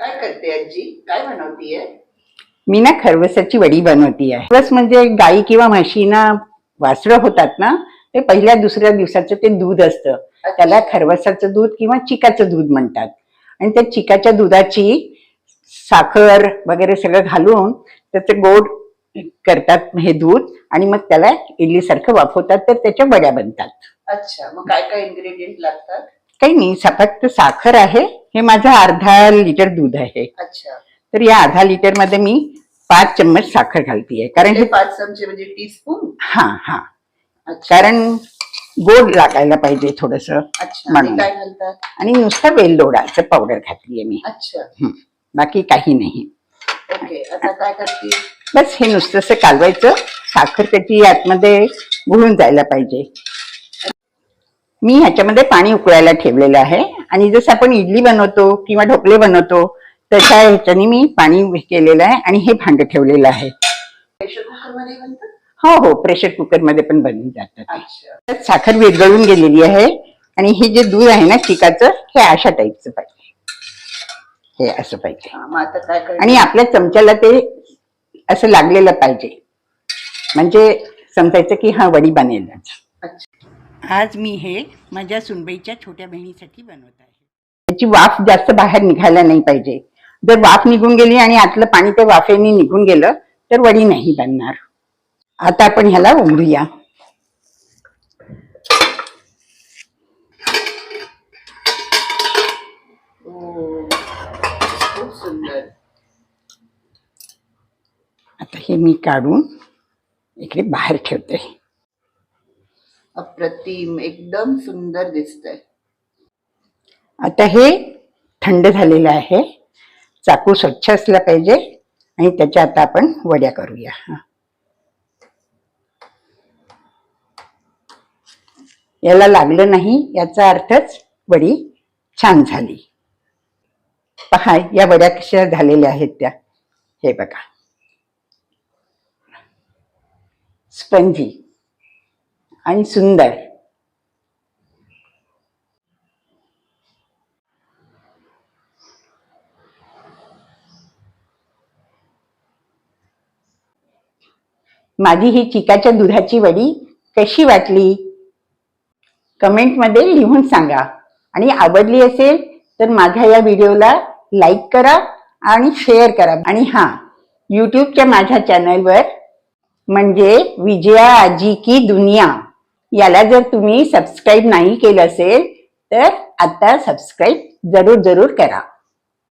काय करते आजी? काय बनवतीये? मी ना खरवसाची वडी बनवती आहे खरवस म्हणजे गाई किंवा म्हशीना वासरं होतात ना ते पहिल्या दुसऱ्या दिवसाचं ते दूध असतं. त्याला खरवसाचं दूध किंवा चिकाचं दूध म्हणतात. आणि त्या चिकाच्या दुधाची साखर वगैरे सगळं घालून त्याचं गोड करतात हे दूध आणि मग त्याला इडलीसारखं वाफवतात तर त्याच्या वड्या बनतात. अच्छा. मग काय काय इन्ग्रेडियंट लागतात? काही नाही. फक्त साखर आहे हे माझं अर्धा लिटर दूध आहे. अच्छा. तर या अर्धा लिटरमध्ये मी पाच चम्मच साखर घालतीये. कारण हे हे पाच चमचे म्हणजे टीस्पून हा हा. कारण गोड लागायला पाहिजे थोडस म्हणून. आणि नुसतं वेलदोडाचं पावडर घातलीये मी. अच्छा. बाकी काही नाही. ओके. आता काय करते? बस हे नुसतं असं कालवायचं. साखर त्याची आतमध्ये घुळून जायला पाहिजे. मी ह्याच्यामध्ये पाणी उकळायला ठेवलेलं आहे. आणि जसं आपण इडली बनवतो किंवा ढोकळे बनवतो तशा ह्याच्याने मी पाणी केलेलं आहे आणि हे भांड ठेवलेलं आहे. हो हो प्रेशर कुकरमध्ये पण बनून जातात साखर विरघळून गेलेली आहे आणि हे जे दूध आहे ना चिकाचं हे अशा टाईपचं पाहिजे. हे असं पाहिजे. आणि आपल्या चमच्याला ते असं लागलेलं पाहिजे. म्हणजे समजायचं की हा वडी बनेलच. अच्छा. आज मी हे माझ्या सुनबाईच्या छोट्या बहिणीसाठी बनवत आहे. त्याची वाफ जास्त बाहेर निघायला नाही पाहिजे. जर वाफ निघून गेली आणि आतलं पाणी त्या वाफेने निघून गेलं तर वडी नाही बनणार. आता आपण ह्याला उघडूया ओ, खूप सुंदर. आता हे मी काढून इकडे बाहेर ठेवते. अप्रतिम एकदम सुंदर दिसतंय. आता हे थंड झालेलं आहे. चाकू स्वच्छ असला पाहिजे आणि त्याच्या आता आपण वड्या करूया. हा. याला लागलं नाही याचा अर्थच वडी छान झाली. पहा या वड्या कशा झालेल्या आहेत त्या. हे बघा. स्पंजी. आणि सुंदर. माझी ही चिकाच्या दुधाची वडी कशी वाटली? कमेंटमध्ये लिहून सांगा. आणि आवडली असेल तर माझ्या या व्हिडिओला लाईक करा आणि शेअर करा. आणि हां यूट्यूबच्या माझ्या चॅनलवर म्हणजे विजया आजी की दुनिया. याला जर तुम्ही सबस्क्राईब नाही केलं असेल तर आता सबस्क्राईब जरूर जरूर करा.